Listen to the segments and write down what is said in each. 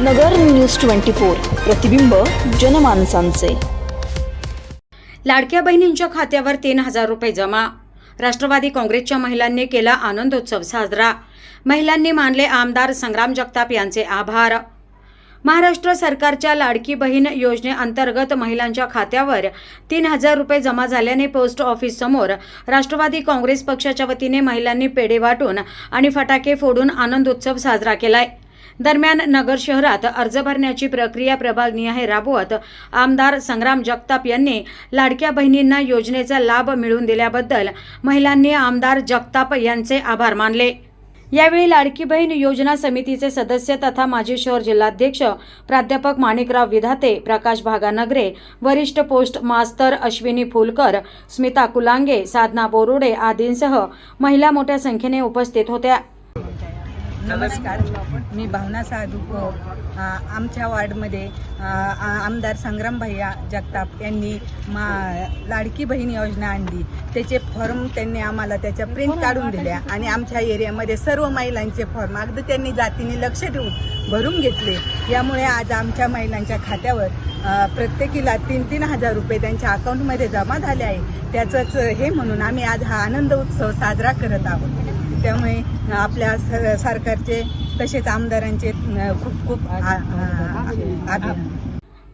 नगर news twenty four प्रतिबिंब जनमानसांचे. लाडक्या बहिणींच्या खात्यावर तीन हजार रुपये जमा. राष्ट्रवादी काँग्रेसच्या महिलांनी केला आनंदोत्सव साजरा. महिलांनी मानले आमदार संग्राम जगताप यांचे आभार. महाराष्ट्र सरकारच्या लाडकी बहीण योजनेअंतर्गत महिलांच्या खात्यावर तीन हजार रुपये जमा झाल्याने पोस्ट ऑफिससमोर राष्ट्रवादी काँग्रेस पक्षाच्या वतीने महिलांनी पेढे वाटून आणि फटाके फोडून आनंदोत्सव साजरा केलाय. दरम्यान नगर शहरात अर्ज भरण्याची प्रक्रिया प्रभागनिहाय राबवत आमदार संग्राम जगताप यांनी लाडक्या बहिणींना योजनेचा लाभ मिळवून दिल्याबद्दल महिलांनी आमदार जगताप यांचे आभार मानले. यावेळी लाडकी बहीण योजना समितीचे सदस्य तथा माजी शहर जिल्हाध्यक्ष प्राध्यापक माणिकराव विधाते प्रकाश भागानगरे वरिष्ठ पोस्ट मास्तर अश्विनी फुलकर स्मिता कुलांगे साधना बोरुडे आदींसह महिला मोठ्या संख्येने उपस्थित होत्या. नमस्कार. मी भावना साधू आमच्या वार्डमध्ये आमदार संग्राम भैया जगताप यांनी मा लाडकी बहीण योजना आणली. त्याचे फॉर्म त्यांनी आम्हाला त्याच्या प्रिंट काढून दिल्या आणि आमच्या एरियामध्ये सर्व महिलांचे फॉर्म अगदी त्यांनी जातीने लक्ष ठेवून भरून घेतले. यामुळे आज आमच्या महिलांच्या खात्यावर प्रत्येकीला तीन तीन हजार रुपये त्यांच्या अकाउंटमध्ये जमा झाले आहे. त्याचंच हे म्हणून आम्ही आज हा आनंद उत्सव साजरा करत आहोत. त्यामुळे आपल्या स- सरकारचे तसेच आमदारांचे खूप खूप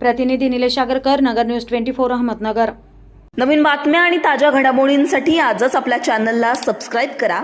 प्रतिनिधी Nilesh Agarkar Nagar news twenty four Ahmednagar. नवीन बातम्या आणि ताज्या घडामोडींसाठी आजच आपल्या चॅनलला सबस्क्राईब करा.